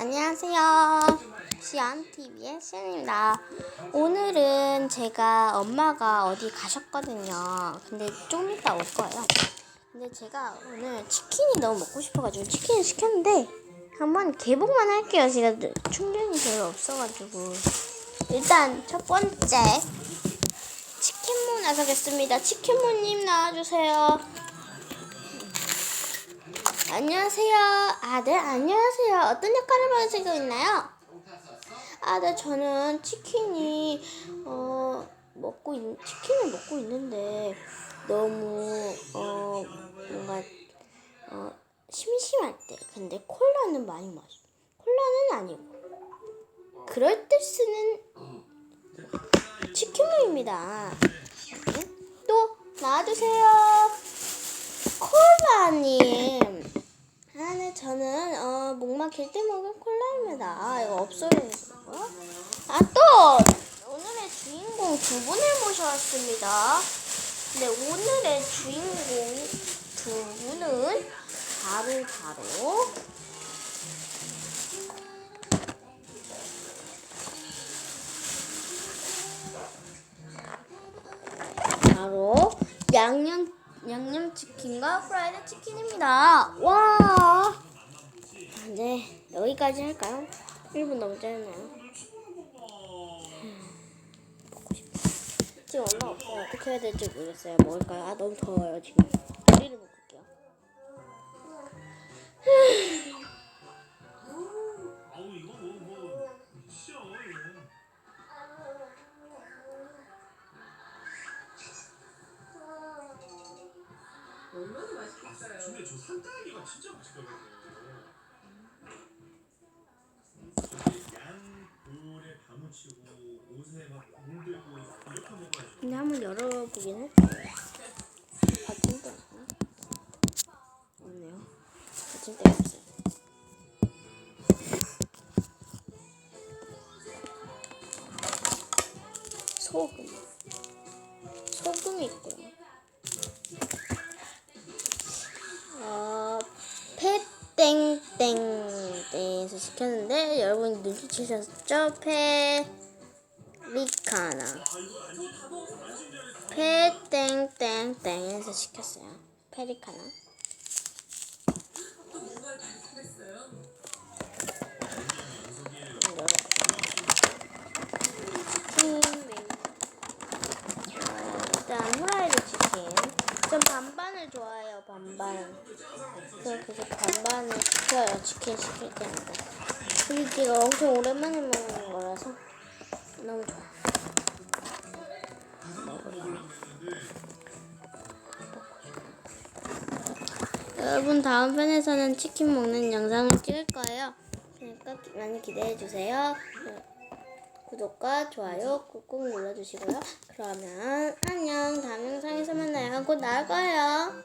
안녕하세요. 시안TV의 시안입니다. 오늘은 제가 엄마가 어디 가셨거든요. 근데 좀 이따 올 거예요. 근데 제가 오늘 치킨이 너무 먹고 싶어가지고 치킨을 시켰는데 한번 개봉만 할게요. 제가 충전이 별로 없어가지고. 일단 첫 번째 치킨무 나서겠습니다. 치킨무님 나와주세요. 안녕하세요. 아, 네, 안녕하세요. 어떤 역할을 맡으시고 있나요? 아, 네, 저는 치킨이, 어, 먹고, 있, 치킨을 먹고 있는데, 너무, 어, 뭔가, 어, 심심할 때. 근데 콜라는 많이 마셔. 콜라는 아니고. 그럴 때 쓰는 치킨무입니다. 네, 또, 나와주세요. 저는, 어, 목 막힐 때 먹은 콜라입니다. 아, 이거 없어야겠고요. 아, 또! 오늘의 주인공 두 분을 모셔왔습니다. 네, 오늘의 주인공 두 분은 바로, 바로, 바로, 양념, 양념 치킨과 프라이드 치킨입니다. 와! 네, 여기까지 할까요? 1분 너무 짧나요? 먹고 싶다. 지금 엄마 없어요. 어떻게 해야 될지 모르겠어요. 먹을까요? 아, 너무 더워요, 지금. 쉬어 이거. 얼마나 맛있겠어요. 근데 저 산딸기가 진짜 맛있거든요. 근데 한번 열어보긴 할게요. 받침대 없나? 없네요. 받침대 없어요. 소금. 소금이 있고요. 어, 페땡땡땡에서 시켰는데 여러분 눈치채셨죠? 페리카나. 페땡땡땡에서 시켰어요. 페리카나. 메뉴. 어, 일단 후라이드 치킨. 전 반반을 좋아해요. 반반. 그래서 계속 반반을 시켜요. 치킨 시킬 때마다. 제가 엄청 오랜만에 먹는 거라서 너무 좋아. 여러분 다음 편에서는 치킨 먹는 영상을 찍을 거예요. 그러니까 많이 기대해 주세요. 구독과 좋아요 꾹꾹 눌러주시고요. 그러면 안녕. 다음 영상에서 만나요. 곧 나올 거예요.